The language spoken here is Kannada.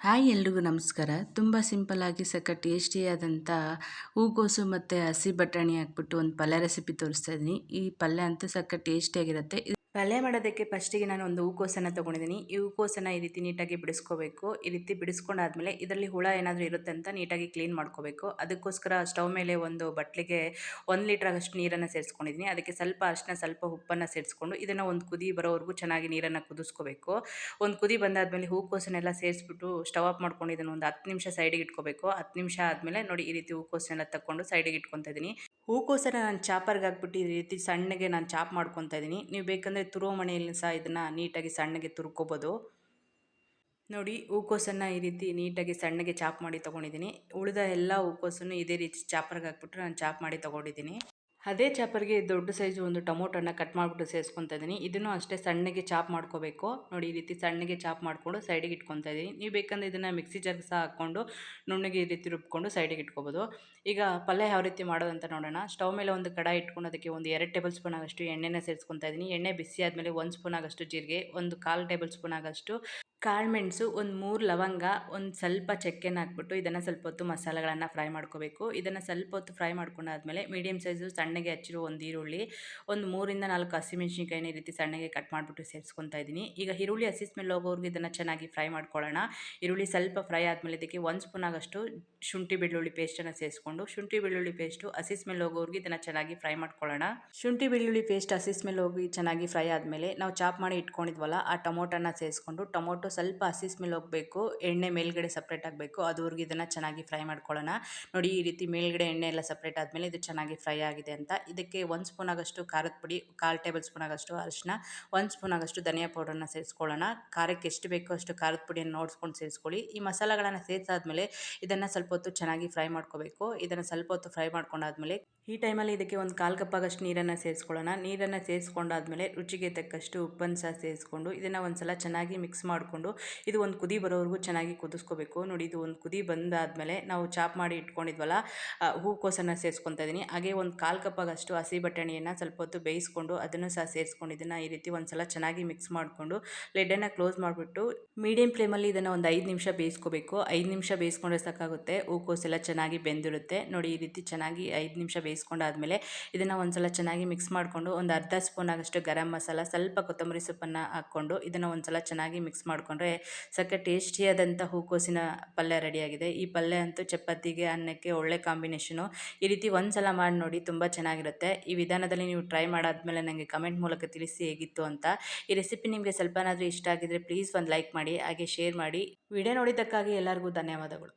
ಹಾಯ್ ಎಲ್ರಿಗೂ ನಮಸ್ಕಾರ. ತುಂಬ ಸಿಂಪಲ್ಲಾಗಿ ಸಕ್ಕ ಟೇಸ್ಟಿಯಾದಂಥ ಹೂಕೋಸು ಮತ್ತು ಹಸಿ ಬಟಾಣಿ ಹಾಕ್ಬಿಟ್ಟು ಒಂದು ಪಲ್ಯ ರೆಸಿಪಿ ತೋರಿಸ್ತಾ ಇದ್ದೀನಿ. ಈ ಪಲ್ಯ ಅಂತೂ ಸಕ್ಕ ಟೇಸ್ಟಿಯಾಗಿರುತ್ತೆ ಪಲ್ಯ ಮಾಡೋದಕ್ಕೆ ಫಸ್ಟಿಗೆ ನಾನು ಒಂದು ಹೂಕೋಸನ್ನು ತೊಗೊಂಡಿದ್ದೀನಿ. ಈ ಹೂಕೋಸನ್ನು ಈ ರೀತಿ ನೀಟಾಗಿ ಬಿಡಿಸ್ಕೋಬೇಕು. ಈ ರೀತಿ ಬಿಡಿಸ್ಕೊಂಡಾದ್ಮೇಲೆ ಇದರಲ್ಲಿ ಹುಳ ಏನಾದರೂ ಇರುತ್ತೆ ಅಂತ ನೀಟಾಗಿ ಕ್ಲೀನ್ ಮಾಡ್ಕೋಬೇಕು. ಅದಕ್ಕೋಸ್ಕರ ಸ್ಟವ್ ಮೇಲೆ ಒಂದು ಬಟ್ಲಿಗೆ ಒಂದು ಲೀಟ್ರ್ ಅಷ್ಟು ನೀರನ್ನು ಸೇರಿಸ್ಕೊಂಡಿದ್ದೀನಿ. ಅದಕ್ಕೆ ಸ್ವಲ್ಪ ಅರಿಶಿನ, ಸ್ವಲ್ಪ ಉಪ್ಪನ್ನು ಸೇರಿಸ್ಕೊಂಡು ಇದನ್ನು ಒಂದು ಕುದಿ ಬರೋವರೆಗೂ ಚೆನ್ನಾಗಿ ನೀರನ್ನು ಕುದಿಸ್ಕೋಬೇಕು. ಒಂದು ಕುದಿ ಬಂದಾದಮೇಲೆ ಹೂಕೋಸನ್ನೆಲ್ಲ ಸೇರಿಸ್ಬಿಟ್ಟು ಸ್ಟವ್ ಆಫ್ ಮಾಡ್ಕೊಂಡು ಇದನ್ನು ಒಂದು ಹತ್ತು ನಿಮಿಷ ಸೈಡಿಗೆ ಇಟ್ಕೋಬೇಕು. ಹತ್ತು ನಿಮಿಷ ಆದಮೇಲೆ ನೋಡಿ ಈ ರೀತಿ ಹೂಕೋಸನ್ನೆಲ್ಲ ತಗೊಂಡು ಸೈಡಿಗೆ ಇಟ್ಕೊತಾ ಇದ್ದೀನಿ. ಹೂಕೋಸನ್ನ ನಾನು ಚಾಪರ್ಗೆ ಹಾಕ್ಬಿಟ್ಟು ಈ ರೀತಿ ಸಣ್ಣಗೆ ನಾನು ಚಾಪ್ ಮಾಡ್ಕೊತಾ ಇದ್ದೀನಿ. ನೀವು ಬೇಕಂದರೆ ತುರೋ ಮಣೆಯಲ್ಲಿ ಸಹ ಇದನ್ನು ನೀಟಾಗಿ ಸಣ್ಣಗೆ ತುರ್ಕೋಬೋದು. ನೋಡಿ, ಹೂಕೋಸನ್ನು ಈ ರೀತಿ ನೀಟಾಗಿ ಸಣ್ಣಗೆ ಚಾಪ್ ಮಾಡಿ ತೊಗೊಂಡಿದ್ದೀನಿ. ಉಳಿದ ಎಲ್ಲ ಹೂಕೋಸನ್ನು ಇದೇ ರೀತಿ ಚಾಪರ್ಗೆ ಹಾಕ್ಬಿಟ್ಟು ನಾನು ಚಾಪ್ ಮಾಡಿ ತೊಗೊಂಡಿದ್ದೀನಿ. ಅದೇ ಚಾಪರ್ಗೆ ದೊಡ್ಡ ಸೈಜು ಒಂದು ಟೊಮೊಟೊನ ಕಟ್ ಮಾಡಿಬಿಟ್ಟು ಸೇರಿಸ್ಕೊತಾ ಇದ್ದೀನಿ. ಇದನ್ನು ಅಷ್ಟೇ ಸಣ್ಣಗೆ ಚಾಪ್ ಮಾಡ್ಕೋಬೇಕು. ನೋಡಿ, ಈ ರೀತಿ ಸಣ್ಣಗೆ ಚಾಪ್ ಮಾಡಿಕೊಂಡು ಸೈಡಿಗೆ ಇಟ್ಕೊತಾ ಇದ್ದೀನಿ. ನೀವು ಬೇಕಂದ್ರೆ ಇದನ್ನು ಮಿಕ್ಸಿ ಜಾರ್ಗೆ ಸಹ ಹಾಕ್ಕೊಂಡು ನುಣ್ಣಗೆ ಈ ರೀತಿ ರುಬ್ಕೊಂಡು ಸೈಡಿಗೆ ಇಟ್ಕೋಬೋದು. ಈಗ ಪಲ್ಯ ಯಾವ ರೀತಿ ಮಾಡೋದಂತ ನೋಡೋಣ. ಸ್ಟವ್ ಮೇಲೆ ಒಂದು ಕಡಾಯಿ ಇಟ್ಕೊಂಡು ಅದಕ್ಕೆ ಒಂದು ಎರಡು ಟೇಬಲ್ ಸ್ಪೂನ್ ಆಗಷ್ಟು ಎಣ್ಣೆನ ಸೇರಿಸ್ಕೊತಾ ಇದ್ದೀನಿ. ಎಣ್ಣೆ ಬಿಸಿ ಆದಮೇಲೆ ಒಂದು ಸ್ಪೂನ್ ಆಗಷ್ಟು ಜೀರಿಗೆ, ಒಂದು ಕಾಲು ಟೇಬಲ್ ಸ್ಪೂನ್ ಆಗಷ್ಟು ಕಾಳುಮೆಣಸು ಒಂದು ಮೂರು ಲವಂಗ, ಒಂದು ಸ್ವಲ್ಪ ಚಕ್ಕೆನ ಹಾಕ್ಬಿಟ್ಟು ಇದನ್ನು ಸ್ವಲ್ಪ ಹೊತ್ತು ಮಸಾಲೆಗಳನ್ನು ಫ್ರೈ ಮಾಡ್ಕೋಬೇಕು. ಇದನ್ನು ಸ್ವಲ್ಪ ಹೊತ್ತು ಫ್ರೈ ಮಾಡ್ಕೊಂಡಾದ್ಮೇಲೆ ಮೀಡಿಯಮ್ ಸೈಜು ಸಣ್ಣಗೆ ಹಚ್ಚಿರೋ ಒಂದು ಈರುಳ್ಳಿ, ಒಂದು ಮೂರಿಂದ ನಾಲ್ಕು ಹಸಿಮೆಣ್ಸಿನ್ಕಾಯಿನ ಈ ರೀತಿ ಸಣ್ಣಗೆ ಕಟ್ ಮಾಡಿಬಿಟ್ಟು ಸೇರಿಸ್ಕೊತಾ ಇದ್ದೀನಿ ಈಗ ಈರುಳ್ಳಿ ಹಸಿ ಸ್ಮೆಲ್ ಹೋಗೋರ್ಗು ಇದನ್ನು ಚೆನ್ನಾಗಿ ಫ್ರೈ ಮಾಡ್ಕೊಳ್ಳೋಣ. ಈರುಳ್ಳಿ ಸ್ವಲ್ಪ ಫ್ರೈ ಆದಮೇಲೆ ಇದಕ್ಕೆ ಒಂದು ಸ್ಪೂನ್ ಆಗಷ್ಟು ಶುಂಠಿ ಬೆಳ್ಳುಳ್ಳಿ ಪೇಸ್ಟನ್ನು ಸೇರಿಸ್ಕೊಂಡು, ಶುಂಠಿ ಬೆಳ್ಳುಳ್ಳಿ ಪೇಸ್ಟು ಹಸಿ ಸ್ಮೆಲ್ ಹೋಗೋರ್ಗು ಇದನ್ನು ಚೆನ್ನಾಗಿ ಫ್ರೈ ಮಾಡ್ಕೊಳ್ಳೋಣ. ಶುಂಠಿ ಬೆಳ್ಳುಳ್ಳಿ ಪೇಸ್ಟ್ ಹಸಿ ಸ್ಮೆಲ್ ಹೋಗಿ ಚೆನ್ನಾಗಿ ಫ್ರೈ ಆದಮೇಲೆ ನಾವು ಚಾಪ್ ಮಾಡಿ ಇಟ್ಕೊಂಡಿದ್ವಲ್ಲ, ಆ ಟೊಮೊಟೊನ ಸೇರಿಸ್ಕೊಂಡು, ಟೊಮೊಟೊ ಸ್ವಲ್ಪ ಹಸಿ ಸ್ಮೆಲ್ ಹೋಗಬೇಕು, ಎಣ್ಣೆ ಮೇಲ್ಗಡೆ ಸಪ್ರೇಟ್ ಆಗಬೇಕು ಅದುವರೆಗೂ ಇದನ್ನು ಚೆನ್ನಾಗಿ ಫ್ರೈ ಮಾಡ್ಕೊಳ್ಳೋಣ. ನೋಡಿ, ಈ ರೀತಿ ಮೇಲ್ಗಡೆ ಎಣ್ಣೆ ಎಲ್ಲ ಸಪ್ರೇಟ್ ಆದಮೇಲೆ ಇದು ಚೆನ್ನಾಗಿ ಫ್ರೈ ಆಗಿದೆ ಅಂತ. ಇದಕ್ಕೆ ಒಂದು ಸ್ಪೂನ್ ಆಗಷ್ಟು ಖಾರದ ಪುಡಿ, ಕಾಲು ಟೇಬಲ್ ಸ್ಪೂನ್ ಆಗಷ್ಟು ಅರಿಶಿನ ಒಂದು ಸ್ಪೂನ್ ಆಗಷ್ಟು ಧನಿಯಾ ಪೌಡರ್ನ ಸೇರಿಸ್ಕೊಳ್ಳೋಣ. ಖಾರಕ್ಕೆ ಎಷ್ಟು ಬೇಕೋ ಅಷ್ಟು ಖಾರದ ಪುಡಿಯನ್ನು ನೋಡಿಸ್ಕೊಂಡು ಸೇರಿಸ್ಕೊಳ್ಳಿ. ಈ ಮಸಾಲೆಗಳನ್ನು ಸೇರಿಸಾದ್ಮೇಲೆ ಇದನ್ನು ಸ್ವಲ್ಪ ಹೊತ್ತು ಚೆನ್ನಾಗಿ ಫ್ರೈ ಮಾಡ್ಕೋಬೇಕು. ಇದನ್ನು ಸ್ವಲ್ಪ ಹೊತ್ತು ಫ್ರೈ ಮಾಡ್ಕೊಂಡಾದ್ಮೇಲೆ ಈ ಟೈಮಲ್ಲಿ ಇದಕ್ಕೆ ಒಂದು ಕಾಲು ಕಪ್ ಆಗಷ್ಟು ನೀರನ್ನು ಸೇರಿಸ್ಕೊಳ್ಳೋಣ. ನೀರನ್ನು ಸೇರಿಸ್ಕೊಂಡಾದ್ಮೇಲೆ ರುಚಿಗೆ ತಕ್ಕಷ್ಟು ಉಪ್ಪನ್ನು ಸಹ ಸೇರಿಸ್ಕೊಂಡು ಇದನ್ನು ಒಂದು ಸಲ ಚೆನ್ನಾಗಿ ಮಿಕ್ಸ್ ಮಾಡಿಕೊಂಡು ಇದು ಒಂದು ಕುದಿ ಬರೋವರೆಗೂ ಚೆನ್ನಾಗಿ ಕುದಿಸ್ಕೋಬೇಕು. ನೋಡಿ ಇದು ಒಂದು ಕುದಿ ಬಂದಾದಮೇಲೆ ನಾವು ಚಾಪ್ ಮಾಡಿ ಇಟ್ಕೊಂಡಿದ್ವಲ್ಲ ಹೂಕೋಸನ್ನು ಸೇರಿಸ್ಕೊತಾ ಇದ್ದೀನಿ ಹಾಗೆ ಒಂದು ಕಾಲು ಕಪ್ಪಾಗಷ್ಟು ಹಸಿ ಬಟಾಣಿಯನ್ನು ಸ್ವಲ್ಪ ಹೊತ್ತು ಬೇಯಿಸ್ಕೊಂಡು ಅದನ್ನು ಸಹ ಸೇರಿಸ್ಕೊಂಡಿದ್ದೀನಿ ಈ ರೀತಿ ಒಂದು ಸಲ ಚೆನ್ನಾಗಿ ಮಿಕ್ಸ್ ಮಾಡಿಕೊಂಡು ಲೆಡ್ಡನ್ನು ಕ್ಲೋಸ್ ಮಾಡಿಬಿಟ್ಟು ಮೀಡಿಯಂ ಫ್ಲೇಮಲ್ಲಿ ಇದನ್ನು ಒಂದು ಐದು ನಿಮಿಷ ಬೇಯಿಸ್ಕೋಬೇಕು. ಐದು ನಿಮಿಷ ಬೇಯಿಸ್ಕೊಂಡ್ರೆ ಸಾಕಾಗುತ್ತೆ. ಹೂಕೋಸೆಲ್ಲ ಚೆನ್ನಾಗಿ ಬೆಂದಿರುತ್ತೆ. ನೋಡಿ ಈ ರೀತಿ ಚೆನ್ನಾಗಿ ಐದು ನಿಮಿಷ ಬೇಯಿಸ್ಕೊಂಡಾದ್ಮೇಲೆ ಇದನ್ನು ಒಂದ್ಸಲ ಚೆನ್ನಾಗಿ ಮಿಕ್ಸ್ ಮಾಡಿಕೊಂಡು ಒಂದು ಅರ್ಧ ಸ್ಪೂನ್ ಆಗಷ್ಟು ಗರಂ ಮಸಾಲ, ಸ್ವಲ್ಪ ಕೊತ್ತಂಬರಿ ಸೊಪ್ಪನ್ನು ಹಾಕ್ಕೊಂಡು ಇದನ್ನು ಒಂದ್ಸಲ ಚೆನ್ನಾಗಿ ಮಿಕ್ಸ್ ಮಾಡಿಕೊಂಡ್ರೆ ಸಕ್ಕ ಟೇಸ್ಟಿಯಾದಂಥ ಹೂಕೋಸಿನ ಪಲ್ಯ ರೆಡಿಯಾಗಿದೆ. ಈ ಪಲ್ಯ ಅಂತೂ ಚಪಾತಿಗೆ, ಅನ್ನಕ್ಕೆ ಒಳ್ಳೆ ಕಾಂಬಿನೇಷನು. ಈ ರೀತಿ ಒಂದು ಸಲ ಮಾಡಿ ನೋಡಿ ತುಂಬ ಚೆನ್ನಾಗಿರುತ್ತೆ. ಈ ವಿಧಾನದಲ್ಲಿ ನೀವು ಟ್ರೈ ಮಾಡಾದ್ಮೇಲೆ ನನಗೆ ಕಮೆಂಟ್ ಮೂಲಕ ತಿಳಿಸಿ ಹೇಗಿತ್ತು ಅಂತ. ಈ ರೆಸಿಪಿ ನಿಮಗೆ ಸ್ವಲ್ಪನಾದರೂ ಇಷ್ಟ ಆಗಿದ್ರೆ ಪ್ಲೀಸ್ ಒಂದು ಲೈಕ್ ಮಾಡಿ, ಹಾಗೆ ಶೇರ್ ಮಾಡಿ. ವಿಡಿಯೋ ನೋಡಿದ್ದಕ್ಕಾಗಿ ಎಲ್ಲರಿಗೂ ಧನ್ಯವಾದಗಳು.